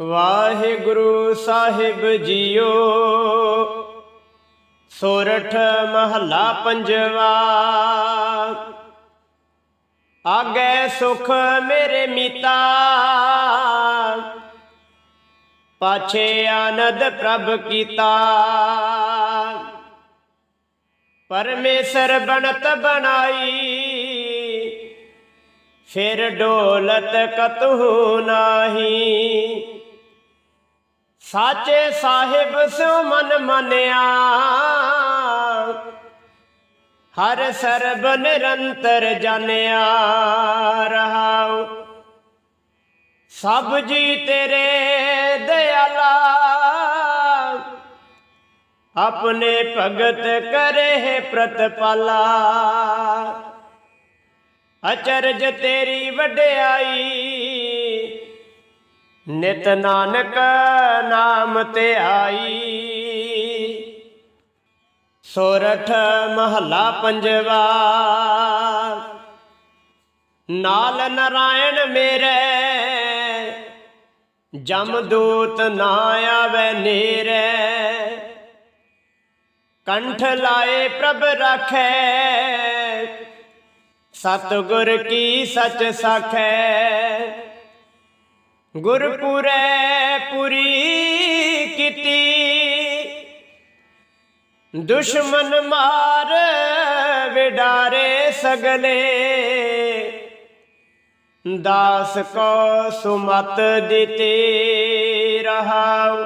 ਵਾਹਿਗੁਰੂ ਸਾਹਿਬ JIO, ਸੋਰਠ ਮਹੱਲਾ ਪੰਜਵਾ। ਆਗੇ ਸੁਖ ਮੇਰੇ ਮੀਤਾ, ਪਾਛੇ ਆਨੰਦ ਪ੍ਰਭ ਕੀਤਾ। ਪਰਮੇਸ਼ਰ ਬਣਤ ਬਣਾਈ, ਫਿਰ ਡੋਲਤ ਕਤਹੂ ਨਾਹੀ। ਸਾਚੇ ਸਾਹਿਬ ਸਿਉ ਮਨ ਮੰਨਿਆ। ਹਰ ਸਰਬ ਨਿਰੰਤਰ ਜਾਣਿਆ ਰਹਾਉ। ਸਭ ਜੀ ਤੇਰੇ ਦਇਆਲਾ ਆਪਣੇ ਭਗਤ ਕਰੇ ਪ੍ਰਤਪਾਲਾ। ਅਚਰਜ ਤੇਰੀ ਵਡਿਆਈ। ਨਿਤ ਨਾਨਕ ਨਾਮ ਤੇ ਆਈ। ਸੋਰਠ ਮਹੱਲਾ ਪੰਜਵਾ। ਨਾਲ ਨਰਾਇਣ ਮੇਰੇ ਜਮਦੂਤ ਨਾ ਆਵੇ ਨੇਰੇ। ਕੰਠ ਲਾਏ ਪ੍ਰਭ ਰਾਖੈ, ਸਤਿਗੁਰ ਕੀ ਸਚ ਸਖੈ। ਗੁਰਪੁਰੈ ਪੁਰੀ ਕੀਤੀ। ਦੁਸ਼ਮਨ ਮਾਰ ਵਿਡਾਰੇ ਸਗਲੇ। ਦਾਸ ਕੋ ਸੁਮਤ ਦਿੱਤੀ ਰਹਾਉ।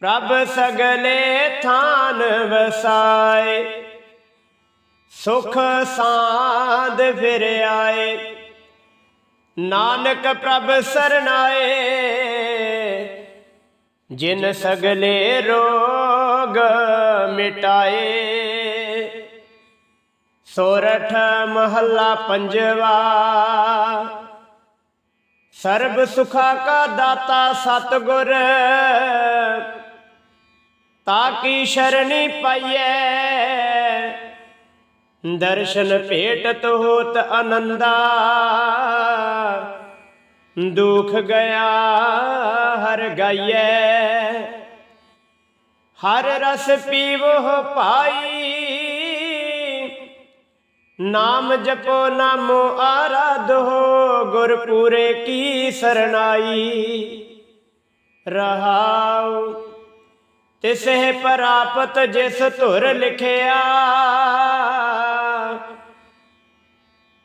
ਪ੍ਰਭ ਸਗਲੇ ਥਾਨ ਵਸਾਏ। ਸੁਖ ਸਾਧ ਫਿਰ ਆਏ। ਨਾਨਕ ਪ੍ਰਭ ਸਰਨਾਏ, ਜਿਨ ਸਗਲੇ ਰੋਗ ਮਿਟਾਏ। ਸੋਰਠ ਮਹੱਲਾ ਪੰਜਵਾ, ਸਰਬ ਸੁਖਾ ਕਾ ਦਾਤਾ ਸਤਗੁਰ ਤਾਕੀ ਸ਼ਰਣੀ ਪਾਈਐ। ਦਰਸ਼ਨ ਭੇਟਤ ਹੋਤ ਆਨੰਦਾ ਦੁਖ ਗਿਆ, ਹਰ ਗਾਈਐ। ਹਰ ਰਸ ਪੀਵੋ ਪਾਈ ਨਾਮ ਜਪੋ, ਨਾਮੋ ਆਰਾਧੋ ਗੁਰਪੂਰੇ ਕੀ ਸਰਨਾਈ ਰਹਾਉ, ਤਿਸਹਿ ਪ੍ਰਾਪਤ ਜਿਸ ਧੁਰ ਲਿਖਿਆ।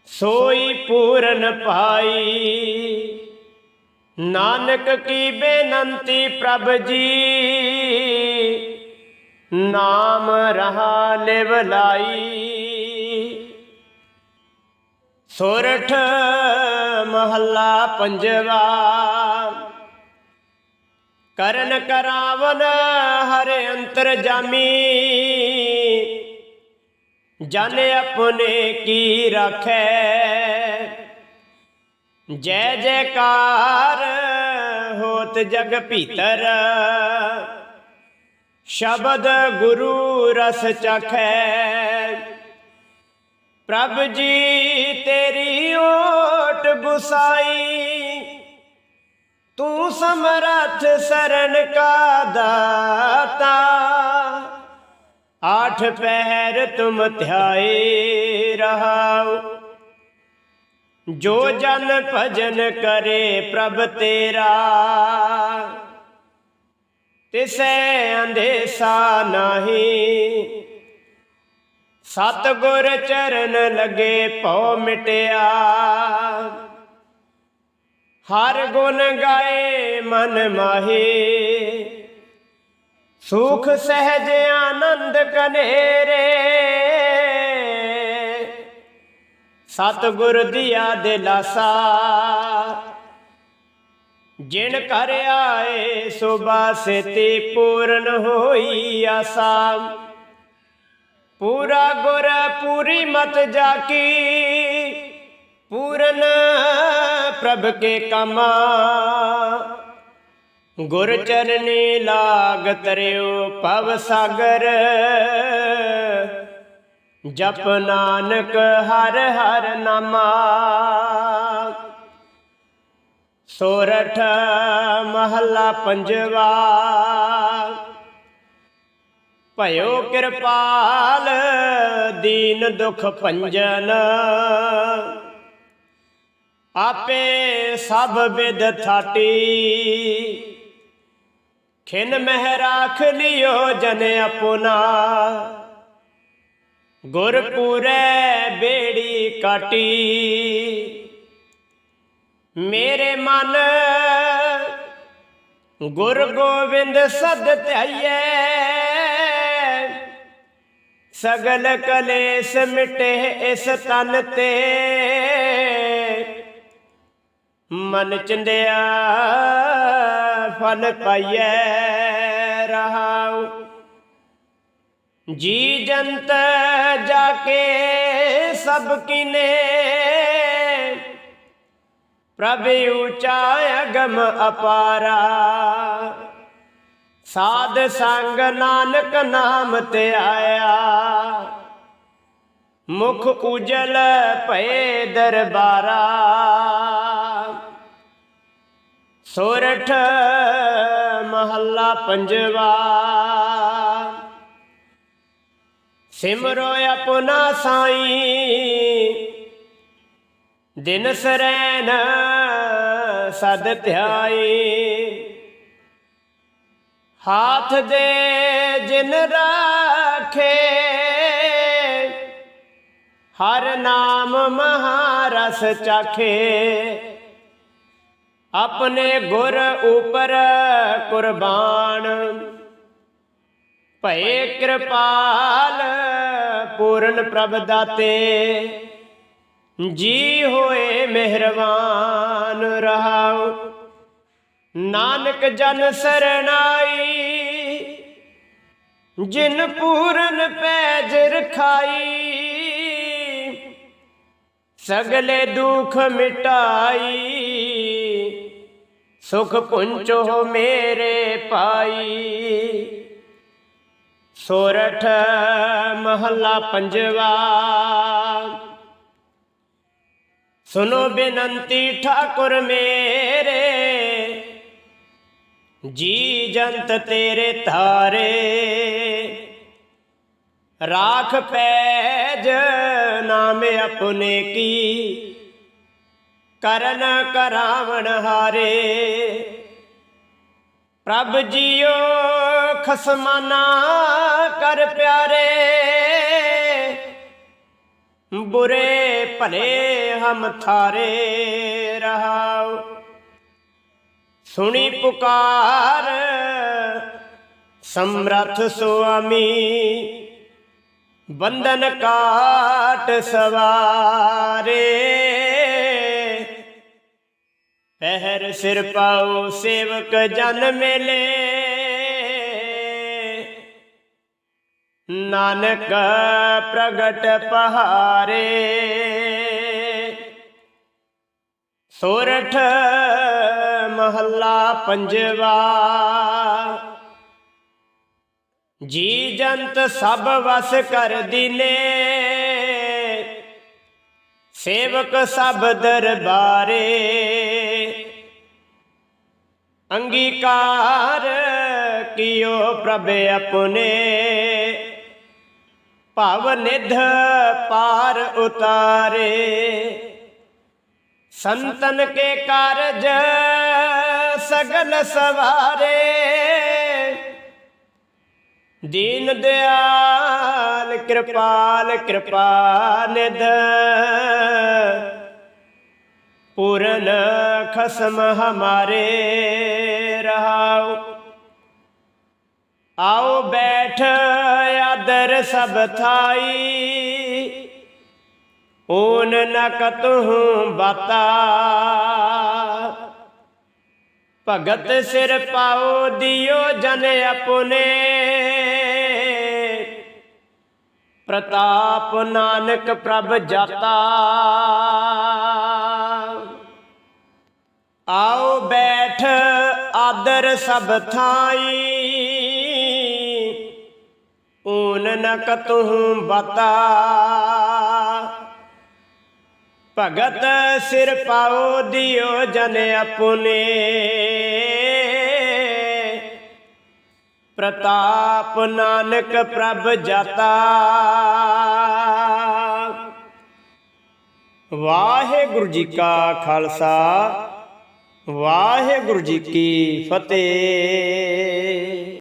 ਸੋਈ ਪੂਰਨ ਪਾਈ। ਨਾਨਕ ਕੀ ਬੇਨੰਤੀ ਪ੍ਰਭ ਜੀ। ਨਾਮ ਰਹਾ ਨਿਵਲਾਈ ਸੋਰਠ ਮਹੱਲਾ ਪੰਜਵਾ। ਕਰਨ ਕਰਾਵਨ ਹਰੇ ਅੰਤਰ ਜਾਮੀ। ਜਨ ਆਪਣੇ ਕੀ ਰੱਖੈ। ਜੈ ਜੈਕਾਰ ਹੋਤ ਜਗ ਭੀਤਰ। ਸ਼ਬਦ ਗੁਰੂ ਰਸ ਚਖੈ। ਪ੍ਰਭ ਜੀ ਤੇਰੀ ਓਟ ਬੁਸਾਈ। ਤੂੰ ਸਮਰੱਥ ਸਰਨ ਕਾ ਦਾਤਾ। ਆਠ ਪਹਿਰ ਤੁਮ ਧਿਆਏ ਰਹਾਉ। ਜੋ ਜਨ ਭਜਨ ਕਰੇ ਪ੍ਰਭ ਤੇਰਾ। ਤਿਸੈ ਅੰਧੇਸਾ ਨਹੀਂ। ਸਤਗੁਰ ਚਰਨ ਲਗੇ ਭਉ ਮਿਟਿਆ। ਹਰ ਗੁਣ ਗਾਏ ਮਨ ਮਾਹੀ। ਸੁਖ ਸਹਿਜ ਆਨੰਦ ਕਨੇਰੇ। ਸਤਗੁਰ ਦੀਆ ਦਿਲਾਸਾ। ਜਿਨ ਕਰ ਆਏ, ਸੁਬਾ ਸੇਤੀ ਪੂਰਨ ਹੋਈ ਆਸਾ। ਪੂਰਾ ਗੁਰ, ਪੂਰੀ ਮਤ ਜਾਕੀ ਪੂਰਨ ਪ੍ਰਭ ਕੇ ਕਮਾ। ਗੁਰ ਚਰਨੀ ਲਾਗ ਤਰਿਓ ਪਵ ਸਾਗਰ। ਜਪ ਨਾਨਕ ਹਰ ਹਰ ਨਾਮਾ। ਸੋਰਠ ਮਹੱਲਾ ਪੰਜਵਾ। ਭਇਓ ਕਿਰਪਾਲ ਦੀਨ ਦੁਖ ਭੰਜਨ। ਆਪੇ ਸਭ ਵਿਦ ਥਾਟੀ। ਖਿਨ ਮਹਿ ਰਾਖ ਲਿਓ ਜਨ ਆਪਣਾ। ਗੁਰਪੂਰੈ ਬੇੜੀ ਕਾਟੀ। ਮੇਰੇ ਮਨ ਗੁਰ ਗੋਬਿੰਦ ਸਦ ਧਿਆਈਐ ਸਗਲ ਕਲੇਸ਼ ਮਿਟੇ ਇਸ ਤਨ ਤੇ। ਮਨ ਚੰਦਿਆ ਫਲ ਪਾਈਐ ਰਹਾਉ। ਜੀ ਜੰਤ ਜਾ ਕੇ ਸਭ ਕਿਨੇ। ਪ੍ਰਭ ਉਚਾ ਅਗਮ ਅਪਾਰਾ। ਸਾਧ ਸੰਗ ਨਾਨਕ ਨਾਮ ਤੇ ਆਇਆ। ਮੁਖ ਉਜਲ ਭਏ ਦਰਬਾਰਾ। ਸੋਰਠ ਮਹੱਲਾ ਪੰਜਵਾ। ਸਿਮਰੋ ਆਪਣਾ ਸਾਈ। ਦਿਨ ਸਰੈਨ ਸਦ ਧਿਆਈ। ਹਾਥ ਦੇ ਜਿਨ ਰਾਖੇ, ਹਰ ਨਾਮ ਮਹਾਰਸ ਚਾਖੇ। ਆਪਣੇ ਗੁਰ ਉਪਰ ਕੁਰਬਾਨ। ਭਏ ਕਿਰਪਾਲ ਪੂਰਨ ਪ੍ਰਭ ਦਾਤੇ ਜੀ ਹੋਏ ਮਿਹਰਬਾਨ ਰਹਾਉ। ਨਾਨਕ ਜਨ ਸਰਣਾਈ ਜਿਨ ਪੂਰਨ ਪੈਜ ਰਖਾਈ ਸਗਲੇ ਦੁਖ ਮਿਟਾਈ ਸੁਖ ਪੁੰਚੋ ਮੇਰੇ ਪਾਈ। ਸੋਰਠ ਮਹੱਲਾ ਪੰਜਵਾ। ਸੁਨੋ ਬੇਨੰਤੀ ਠਾਕੁਰ ਮੇਰੇ, ਜੀ ਜੰਤ ਤੇਰੇ ਧਾਰੇ। ਰਾਖ ਪੈਜ ਨਾਮ ਆਪਣੇ ਕੀ, ਕਰਨ ਕਰਾਵਣ ਹਾਰੇ। ਪ੍ਰਭ ਜੀਓ ਖਸਮਾਨਾ ਕਰ ਪਿਆਰੇ, ਬੁਰੇ ਭਲੇ ਹਮ ਥਾਰੇ ਰਹਾਉ। ਸੁਣੀ ਪੁਕਾਰ, ਸਮਰਥ ਸੁਆਮੀ, ਬੰਧਨ ਕਾਟ ਸਵਾਰੇ। ਪਹਿਰ ਸਿਰ ਪਾਉ ਸੇਵਕ ਜਨ ਮੇਲੇ। ਨਾਨਕ ਪ੍ਰਗਟ ਪਹਾਰੇ। ਸੋਰਠ ਮਹੱਲਾ ਪੰਜਵਾ। ਜੀ ਜੰਤ ਸਭ ਵਸ ਕਰ ਦੀਨੇ। ਸੇਵਕ ਸਭ ਦਰਬਾਰੇ। ਅੰਗੀਕਾਰ ਕੀਓ ਪ੍ਰਭ ਆਪਣੇ। ਭਵ ਨਿਧ ਪਾਰ ਉਤਾਰੇ। ਸੰਤਨ ਕੇ ਕਾਰਜ ਸਗਲ ਸਵਾਰੇ। ਦੀਨ ਦਿਆਲ ਕਿਰਪਾਲ ਕਿਰਪਾ ਨਿਧ। ਪੂਰਨ ਖਸਮ ਹਮਾਰੇ ਰਹਾਉ ਆਓ ਬੈਠ ਆਦਰ ਸਭ ਥਾਈ ਓਨ ਨ ਕਤਹੂ ਬਾਤਾ ਭਗਤ ਸਿਰ ਪਾਓ ਦਿਓ ਜਨ ਆਪਣੇ ਪ੍ਰਤਾਪ ਨਾਨਕ ਪ੍ਰਭ ਜਾਤਾ ਆਦਰ ਸਭ ਥਾਈ। ਊਨ ਨ ਕਤਹੂ ਬਤਾ। ਭਗਤ ਸਿਰ ਪਾਓ ਦਿਓ ਜਨ ਆਪਣੇ ਪ੍ਰਤਾਪ ਨਾਨਕ ਪ੍ਰਭ ਜਾਤਾ। ਵਾਹਿਗੁਰੂ ਜੀ ਕਾ ਖਾਲਸਾ। ਵਾਹਿਗੁਰੂ ਜੀ ਕੀ ਫਤਿਹ।